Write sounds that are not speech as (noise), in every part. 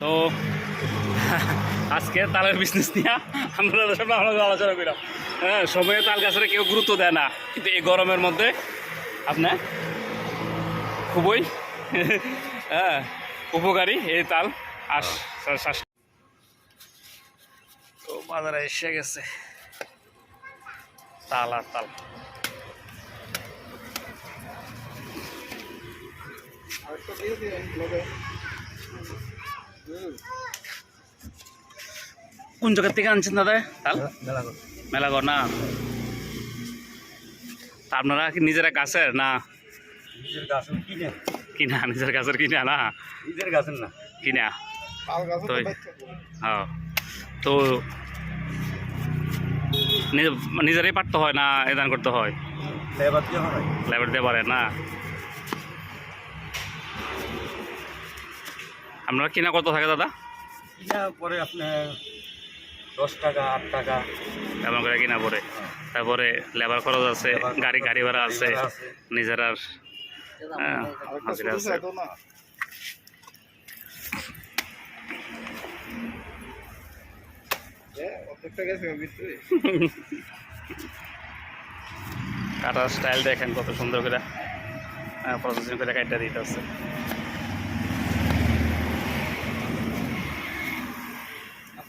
তো, (laughs) আজকে তালের বিজনেস নিয়ে আমরা সব আমরা আলোচনা করি হ্যাঁ সময়ে তাল গাছের কেউ গুরুত্ব দেয় না, কিন্তু এই গরমের মধ্যে আপনার খুবই (laughs) হ্যাঁ উপকারী এই তাল। আস শ্বাস- তো বাজারে এসে গেছে। তাল আর তাল। কোন জায়গার থেকে আনছেন দাদা? তাল? মেলাগড় না? তা আপনারা কি নিজেরা গাছের না? কিনে। কিনা নিজের গাছের কিনা না? নিজের গাছের না। কিনা? তো হ্যাঁ। তো নিজ- নিজেরাই পারতে হয় না এদান করতে হয়? হয়। লেবার দিয়ে পারে না? আপনারা কিনা কত থাকে দাদা? কিনা পরে আপনার দশ টাকা আট টাকা। এমন করে কিনা পরে। তারপরে লেবার খরচ আছে গাড়ি গাড়ি ভাড়া আছে নিজের আর হ্যাঁ, হাজিরা আছে। (laughs) কাটার স্টাইল দেখেন কত সুন্দর করে। প্রসেসিং করে কাটটা দিতে আছে আপনার পাড়া দিবেন না না আমার আমার এই এক টাকা হলো তো না তো বড় ভাই যাইবো আমি ভাই ব্যাগ চেক না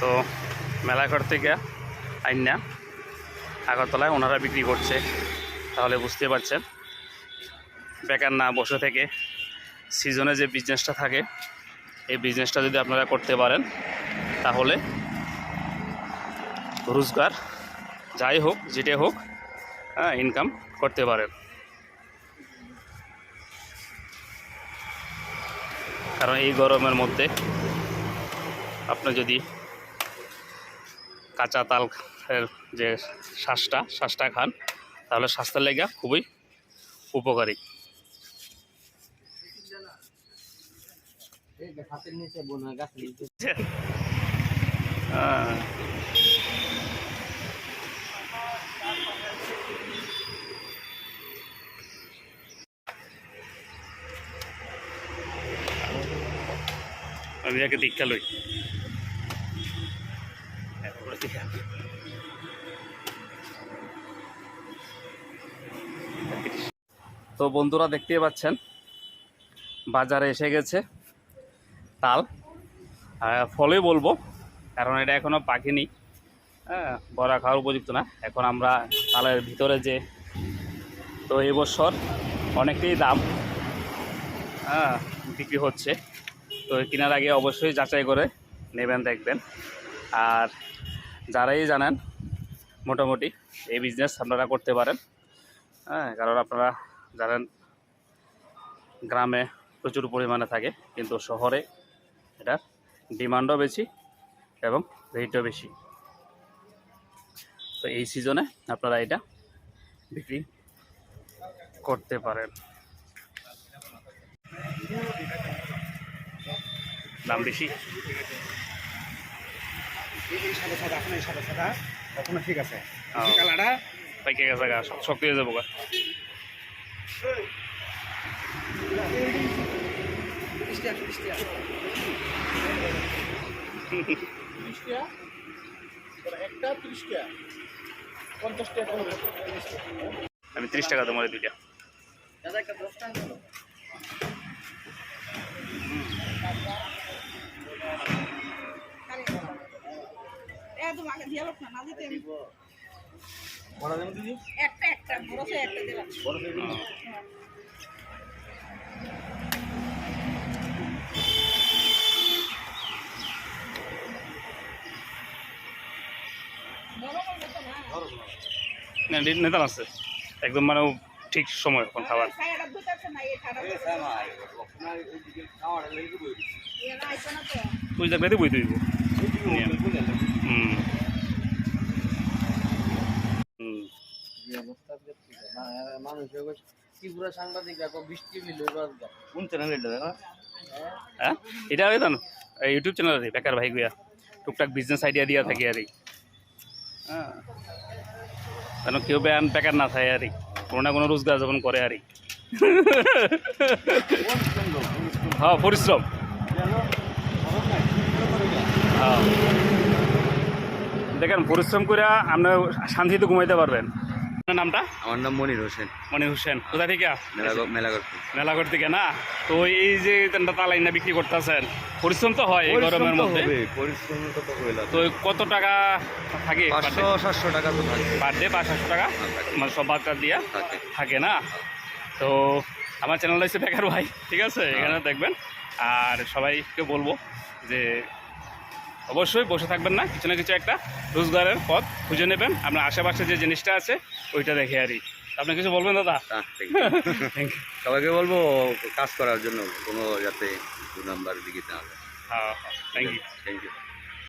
তো মেলাঘর থেকে আইনা আগরতলায় ওনারা বিক্রি করছে, তাহলে বুঝতে পারছেন। বেকার না বসে থেকে, সিজনে যে বিজনেসটা থাকে এই বিজনেসটা যদি আপনারা করতে পারেন, তাহলে রোজগার যাই হোক যেটাই হোক হ্যাঁ ইনকাম করতে পারেন। কারণ এই গরমের মধ্যে আপনি যদি কাঁচা তালের যে শ্বাসটা শ্বাসটা খান, তাহলে স্বাস্থ্যের লেগা খুবই উপকারী। আমি একে দীক্ষা লই। তো বন্ধুরা দেখতেই পাচ্ছেন বাজারে এসে গেছে। তাল। ফলে বলব, কারণ এটা এখনও পাকেনি। হ্যাঁ বড়া খাওয়ার উপযুক্ত না। এখন আমরা তালের ভিতরে যে তো এবছর অনেকটাই দাম হ্যাঁ বিক্রি হচ্ছে। তো কেনার আগে অবশ্যই যাচাই করে নেবেন, দেখবেন। আর যারাই জানেন, মোটামুটি এই বিজনেস আপনারা করতে পারেন। হ্যাঁ কারণ আপনারা জানেন, গ্রামে প্রচুর পরিমাণে থাকে, কিন্তু শহরে এটার ডিমান্ডও বেশি এবং রেটও বেশি। তো এই সিজনে আপনারা এটা বিক্রি করতে পারেন। দাম বেশি? ঠিক আছে পাইকে গেছে গা। শক্তি হয়ে যাব গা ত্রিশ টাকা একটা ত্রিশ টাকা পঞ্চাশ টাকা আমি ত্রিশ টাকা তোমার দুইটা। দাদা একটা দশ টাকা একটা একটা বড় একটা দিলাম বড় না না নেতাল আছে। একদম মানে ঠিক সময় এখন খাবার। বই তুই দেখলে বই এটা দেখা। হ্যাঁ? এটা তো ইউটিউব চ্যানেল আছে বেকার ভাই গুয়া। টুকটাক বিজনেস আইডিয়া দিয়া থাকি আর হ্যাঁ। যেন কেউ ব্যায়াম বেকার না থাকে আর কি। কোনো না কোনো রোজগার যখন করে আর কি। হ্যাঁ পরিশ্রম। হ্যাঁ। দেখেন, পরিশ্রম করে আপনি শান্তিতে ঘুমাইতে পারবেন। আপনার নামটা? আমার নাম মনির হোসেন। মনির হোসেন। কোথা থেকে? মেলাগড় মেলাগড় থেকে। না? তো এই যে তালাই না বিক্রি করতেছেন পরিশ্রম তো হয় এই গরমের মধ্যে। পরিশ্রম তো তো কত টাকা থাকে পাঁচশো সাতশো টাকা তো থাকে। পার ডে পাঁচ সাতশো টাকা? হ্যাঁ, মানে সব বাচ্চা দিয়া থাকে। থাকে না? তো আমার চ্যানেলটা হচ্ছে বেকার ভাই ঠিক আছে? এখানে দেখবেন। আর সবাইকে বলব যে অবশ্যই বসে থাকবেন না কিছু না কিছু একটা রোজগারের পথ খুঁজে নেবেন। আপনার আশেপাশে যে জিনিসটা আছে ওইটা দেখে আরই আপনি কিছু বলবেন দাদা? হ্যাঁ, সবাইকে বলব কাজ করার জন্য কোনো যাতে দু নাম্বার দিকে না থ্যাংক ইউ থ্যাংক ইউ